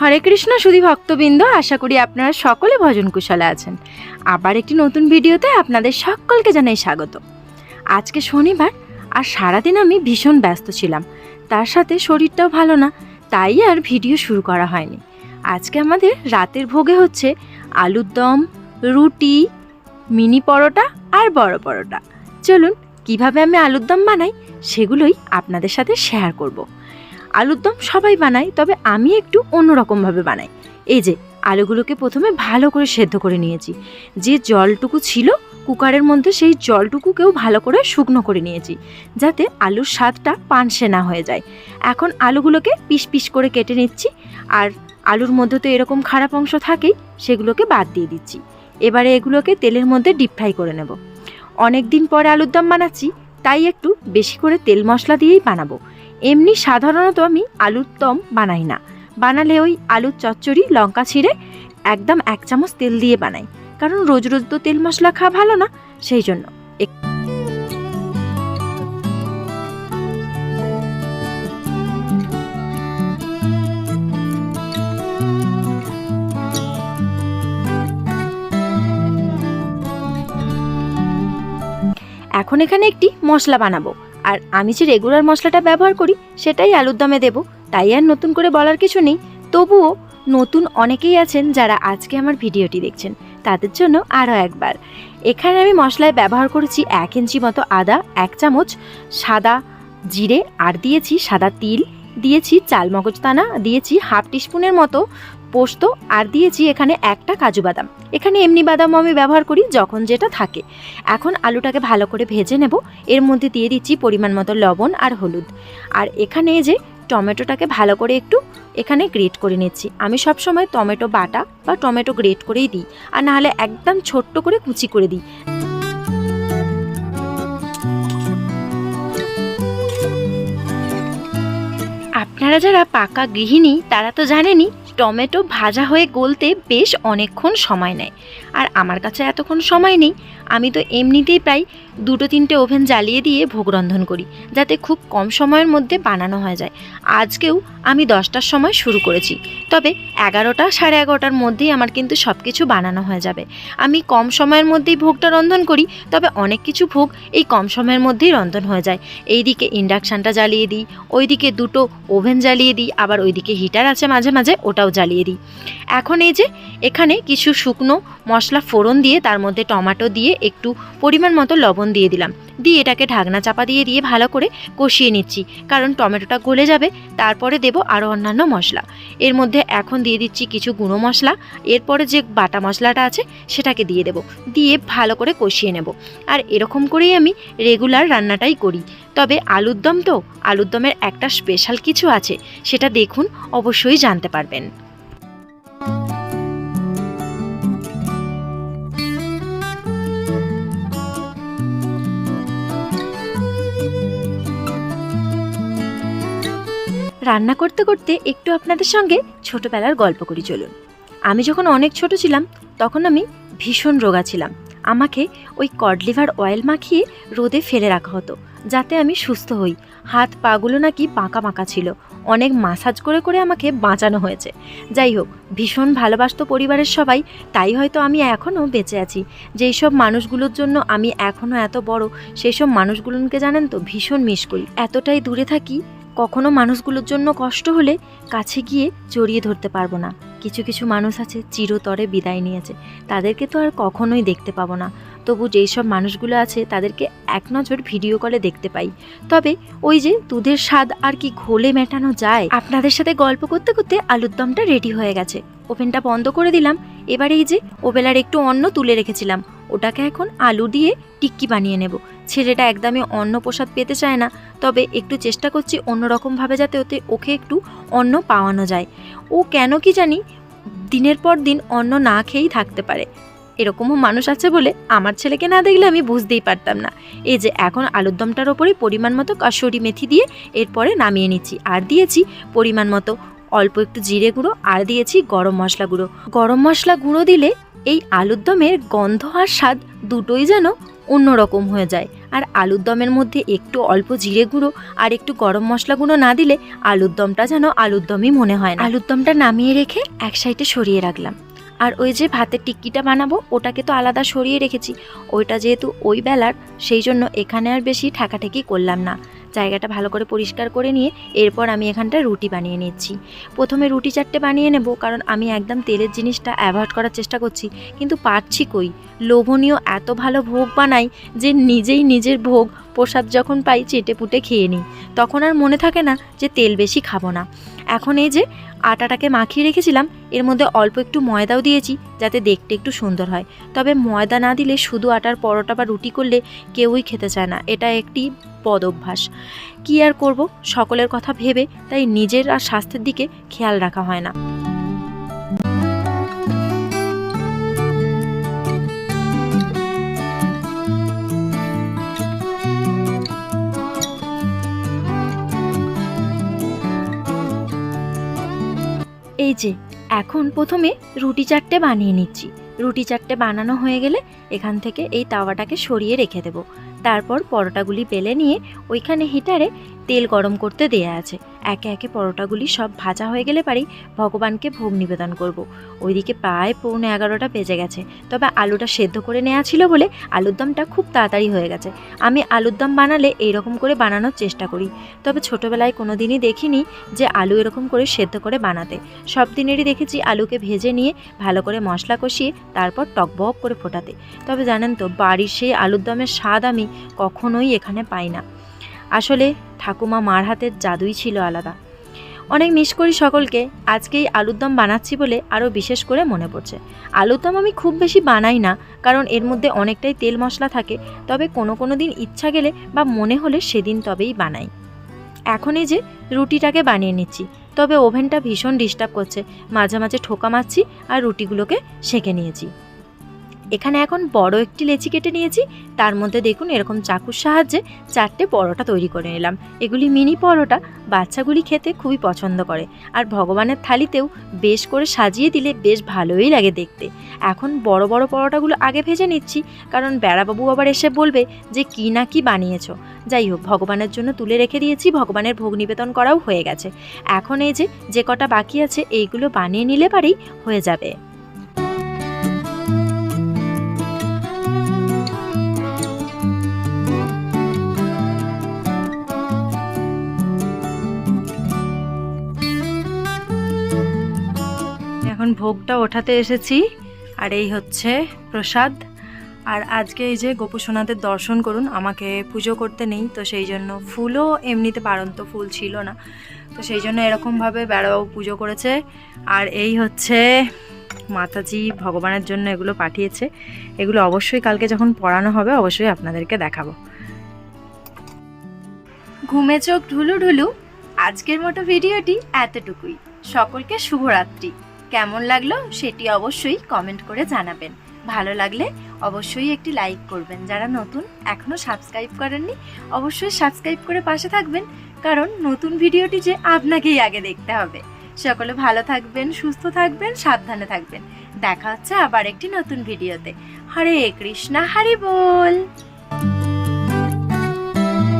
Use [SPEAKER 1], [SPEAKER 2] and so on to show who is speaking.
[SPEAKER 1] হরে কৃষ্ণ, সুধী ভক্তবৃন্দ, আশা করি আপনারা সকলে ভজন কুশলে আছেন। আবার একটি নতুন ভিডিওতে আপনাদের সকলকে জানাই স্বাগত। আজকে শনিবার আর সারাদিন আমি ভীষণ ব্যস্ত ছিলাম। তার সাথে শরীরটাও ভালো না, তাই আর ভিডিও শুরু করা হয়নি। আজকে আমাদের রাতের ভোগে হচ্ছে আলুর দম, রুটি, মিনি পরোটা আর বড় পরোটা। চলুন, কীভাবে আমি আলুর দম বানাই, সেগুলোই আপনাদের সাথে শেয়ার করব। আলুর দম সবাই বানায়, তবে আমি একটু অন্যরকমভাবে বানাই। এই যে, আলুগুলোকে প্রথমে ভালো করে সেদ্ধ করে নিয়েছি। যে জলটুকু ছিল, কুকারের মধ্যে সেই জলটুকুকেও ভালো করে শুকনো করে নিয়েছি, যাতে আলুর স্বাদটা পানসে না হয়ে যায়। এখন আলুগুলোকে পিস পিস করে কেটে নিচ্ছি, আর আলুর মধ্যে তো এরকম খারাপ অংশ থাকেই, সেগুলোকে বাদ দিয়ে দিচ্ছি। এবারে এগুলোকে তেলের মধ্যে ডিপ ফ্রাই করে নেব। অনেক দিন পরে আলুর দম বানাচ্ছি, তাই একটু বেশি করে তেল মশলা দিয়েই বানাবো। এমনি সাধারণত আমি আলুর দম বানাই না। বানালে ওই আলুর চচ্চড়ি, লঙ্কা ছিঁড়ে একদম এক চামচ তেল দিয়ে বানাই। কারণ রোজ রোজ তো তেল মশলা খাওয়া ভালো না, সেই জন্য। এখন এখানে একটি মশলা বানাবো। আর আমি যে রেগুলার মশলাটা ব্যবহার করি, সেটাই আলুর দমে দেব। তাই আর নতুন করে বলার কিছু নেই। তবুও নতুন অনেকেই আছেন যারা আজকে আমার ভিডিওটি দেখছেন। তাদের জন্য আরও একবার। এখানে আমি মশলায় ব্যবহার করেছি এক ইঞ্চি মতো আদা, এক চামচ সাদা জিরে, আর দিয়েছি সাদা তিল, দিয়েছি চালমগজ দানা, দিয়েছি হাফ টিস্পুনের মতো পোস্ত আর দিয়েছি এখানে একটা কাজু বাদাম। এখানে এমনি বাদাম আমি ব্যবহার করি যখন যেটা থাকে। এখন আলুটাকে ভালো করে ভেজে নেব। এর মধ্যে দিয়ে দিচ্ছি পরিমাণ মতো লবণ আর হলুদ। আর এখানে যে টমেটোটাকে ভালো করে একটু এখানে গ্রেট করে নিচ্ছি। আমি সব সময় টমেটো বাটা বা টমেটো গ্রেট করেই দিই। আর নাহলে একদম ছোট্ট করে কুচি করে দিই। আপনারা যারা পাকা গৃহিণী, তারা তো জানেনই টমেটো ভাজা হয়ে গলতে বেশ অনেকক্ষণ সময় নেয়। আর আমার কাছে এতক্ষণ সময় নেই আমি তো এমনিতেই প্রায় দুটো তিনটে ওভেন জ্বালিয়ে দিয়ে ভোগ রন্ধন করি, যাতে খুব কম সময়ের মধ্যে বানানো হয়ে যায়। আজকেও আমি দশটার সময় শুরু করেছি, তবে এগারোটা সাড়ে এগারোটার মধ্যেই আমার কিন্তু সব কিছু বানানো হয়ে যাবে। আমি কম সময়ের মধ্যেই ভোগটা রন্ধন করি, তবে অনেক কিছু ভোগ এই কম সময়ের মধ্যেই রন্ধন হয়ে যায়। এইদিকে ইন্ডাকশানটা জ্বালিয়ে দিই, ওইদিকে দুটো ওভেন জ্বালিয়ে দিই, আবার ওইদিকে হিটার আছে মাঝে মাঝে ওটাও জ্বালিয়ে দিই। এখন এই যে এখানে কিছু শুকনো মশলা ফোড়ন দিয়ে, তার মধ্যে টমাটো দিয়ে একটু পরিমাণ মতো লবণ দিয়ে দিলাম। দিয়ে এটাকে ঢাকনা চাপা দিয়ে দিয়ে ভালো করে কষিয়ে নিচ্ছি। কারণ টমেটোটা গলে যাবে, তারপরে দেব আরও অন্যান্য মশলা। এর মধ্যে এখন দিয়ে দিচ্ছি কিছু গুঁড়ো মশলা। এরপরে যে বাটা মশলাটা আছে, সেটাকে দিয়ে দেব। দিয়ে ভালো করে কষিয়ে নেব। আর এরকম করেই আমি রেগুলার রান্নাটাই করি। তবে আলুর দম তো, আলুর দমের একটা স্পেশাল কিছু আছে, সেটা দেখুন, অবশ্যই জানতে পারবেন। রান্না করতে করতে একটু আপনাদের সঙ্গে ছোটবেলার গল্প করি, চলুন। আমি যখন অনেক ছোট ছিলাম, তখন আমি ভীষণ রোগা ছিলাম। আমাকে ওই কডলিভার অয়েল মাখিয়ে রোদে ফেলে রাখা হতো, যাতে আমি সুস্থ হই। হাত পাগুলো নাকি বাঁকা বাঁকা ছিল। অনেক মাসাজ করে করে আমাকে বাঁচানো হয়েছে। যাই হোক, ভীষণ ভালোবাসতো পরিবারের সবাই, তাই হয়তো আমি এখনও বেঁচে আছি। যেই সব মানুষগুলোর জন্য আমি এখনও এত বড়, সেই সব মানুষগুলোকে জানেন তো, ভীষণ মিস করি। এতটাই দূরে থাকি কখনো মানুষগুলোর জন্য কষ্ট হলে কাছে গিয়ে জড়িয়ে ধরতে পারব না। কিছু কিছু মানুষ আছে চিরতরে বিদায় নিয়েছে। তাদেরকে তো আর কখনোই দেখতে পাবো না। তবু যেই সব মানুষগুলো আছে, তাদেরকে এক নজর ভিডিও কলে দেখতে পাই। তবে ওই যে দুধের স্বাদ আর কি ঘোলে মেটানো যায়, আপনাদের সাথে গল্প করতে করতে আলুর দমটা রেডি হয়ে গেছে। ওভেনটা বন্ধ করে দিলাম। এবারে এই যে ওবেলার একটু অন্ন তুলে রেখেছিলাম। ওটাকে এখন আলু দিয়ে টিক্কি বানিয়ে নেব। ছেলেটা একদমই অন্ন প্রসাদ পেতে চায় না, তবে একটু চেষ্টা করছি অন্যরকমভাবে যাতে ওতে, ওকে একটু অন্ন পাওয়ানো যায়। ও কেন কি জানি দিনের পর দিন অন্ন না খেয়েই থাকতে পারে। এরকমও মানুষ আছে বলে আমার ছেলেকে না দেখলে আমি বুঝতেই পারতাম না। এই যে এখন আলুর দমটার ওপরে পরিমাণ মতো কাসুরি মেথি দিয়ে এরপরে নামিয়ে নিচ্ছি। আর দিয়েছি পরিমাণ মতো অল্প একটু জিরে গুঁড়ো, আর দিয়েছি গরম মশলা গুঁড়ো। গরম মশলা গুঁড়ো দিলে এই আলুর দমের গন্ধ আর স্বাদ দুটোই যেন অন্যরকম হয়ে যায়। আর আলুর দমের মধ্যে একটু অল্প জিরে গুঁড়ো আর একটু গরম মশলা গুঁড়ো না দিলে আলুর দমটা যেন আলুর দমই মনে হয় না। আলুর দমটা নামিয়ে রেখে এক সাইডে সরিয়ে রাখলাম। আর ওই যে ভাতের টিক্কিটা বানাবো, ওটাকে তো আলাদা সরিয়ে রেখেছি। ওইটা যেহেতু ওই বেলার, সেই জন্য এখানে আর বেশি ঠেকাঠেকি করলাম না। জায়গাটা ভালো করে পরিষ্কার করে নিয়ে এরপর আমি এখানটা রুটি বানিয়ে নিচ্ছি। প্রথমে রুটি চারটে বানিয়ে নেব, কারণ আমি একদম তেলের জিনিসটা অ্যাভয়েড করার চেষ্টা করছি, কিন্তু পারছি কই? লোভনীয় এত ভালো ভোগ বানাই যে নিজেই নিজের ভোগ প্রসাদ যখন পাই চেটে পুটে খেয়ে নিই। তখন আর মনে থাকে না যে তেল বেশি খাব না। এখন এই যে আটাটাকে মাখিয়ে রেখেছিলাম, এর মধ্যে অল্প একটু ময়দাও দিয়েছি যাতে দেখতে একটু সুন্দর হয়। তবে ময়দা না দিলে শুধু আটার পরোটা বা রুটি করলে কেউই খেতে চায় না। এটা একটি পদ অভ্যাস কী আর করব? সকলের কথা ভেবে তাই নিজের আর স্বাস্থ্যের দিকে খেয়াল রাখা হয় না। এই যে, এখন প্রথমে রুটি চারটে বানিয়ে নিচ্ছি। রুটি চারটে বানানো হয়ে গেলে এখান থেকে এই তাওয়াটাকে সরিয়ে রেখে দেব। তারপর পরোটাগুলি বেলে নিয়ে ওইখানে হিটারে তেল গরম করতে দেয়া আছে। একে একে পরোটাগুলি সব ভাজা হয়ে গেলে পারেই ভগবানকে ভোগ নিবেদন করব। ওইদিকে প্রায় পৌনে এগারোটা বেজে গেছে। তবে আলুটা সেদ্ধ করে নেওয়া ছিল বলে আলুর দমটা খুব তাড়াতাড়ি হয়ে গেছে। আমি আলুর দম বানালে এইরকম করে বানানোর চেষ্টা করি। তবে ছোটোবেলায় কোনো দিনই দেখিনি যে আলু এরকম করে সেদ্ধ করে বানাতে। সব দিনেরই দেখেছি আলুকে ভেজে নিয়ে ভালো করে মশলা কষিয়ে তারপর টকবক করে ফোটাতে। তবে জানেন তো, বাড়ির সেই আলুর দমের স্বাদ আমি কখনোই এখানে পাই না। আসলে ঠাকুমা মার হাতের জাদুই ছিল আলাদা। অনেক মিস করি সকলকে আজকেই আলুর দম বানাচ্ছি বলে আরও বিশেষ করে মনে পড়ছে। আলুর দম আমি খুব বেশি বানাই না, কারণ এর মধ্যে অনেকটাই তেল মশলা থাকে, তবে কোনো কোনো দিন ইচ্ছা গেলে বা মনে হলে সেদিন তবেই বানাই। এখন এই যে রুটিটাকে বানিয়ে নিচ্ছি, তবে ওভেনটা ভীষণ ডিস্টার্ব করছে। মাঝে মাঝে ঠোকা মারছি আর রুটিগুলোকে সেঁকে নিয়েছি। এখানে এখন বড় একটি লেচি কেটে নিয়েছি। তার মধ্যে দেখুন এরকম চাকুর সাহায্যে চারটে পরোটা তৈরি করে নিলাম। এগুলি মিনি পরোটা, বাচ্চাগুলি খেতে খুবই পছন্দ করে। আর ভগবানের থালিতেও বেশ করে সাজিয়ে দিলে বেশ ভালোই লাগে দেখতে। এখন বড় বড় পরোটাগুলো আগে ভেজে নিচ্ছি, কারণ বেড়াবাবু আবার এসে বলবে যে কি না কি বানিয়েছো। যাই হোক, ভগবানের জন্য তুলে রেখে দিয়েছি, ভগবানের ভোগ নিবেদন করাও হয়ে গেছে। এখন এই যে যে কটা বাকি আছে, এইগুলো বানিয়ে নিলে পারেই হয়ে যাবে। ভোগটা ওঠাতে এসেছি। আর এই হচ্ছে প্রসাদ। আর আজকে এই যে গোপুসোনাদের দর্শন করুন, আমাকে পুজো করতে নেই, তো সেই জন্য ফুলও এমনিতে পারন্ত ফুল ছিল না। তো সেই জন্য এরকমভাবে বেড়াবাবু পুজো করেছে। আর এই হচ্ছে মাতাজি ভগবানের জন্য এগুলো পাঠিয়েছে। এগুলো অবশ্যই কালকে যখন পড়ানো হবে, অবশ্যই আপনাদেরকে দেখাবো। ঘুমে চোখ ঢুলু ঢুলু আজকের মতো ভিডিওটি এতটুকুই। সকলকে শুভরাত্রি। কেমন লাগল সেটি অবশ্যই কমেন্ট করে জানাবেন। ভালো লাগলে অবশ্যই একটি লাইক করবেন। যারা নতুন এখনও সাবস্ক্রাইব করেননি, অবশ্যই সাবস্ক্রাইব করে পাশে থাকবেন, কারণ নতুন ভিডিওটি যে আপনাকেই আগে দেখতে হবে। সকলে ভালো থাকবেন, সুস্থ থাকবেন, সাবধানে থাকবেন। দেখা হচ্ছে আবার একটি নতুন ভিডিওতে। হরে কৃষ্ণা, হরি বল!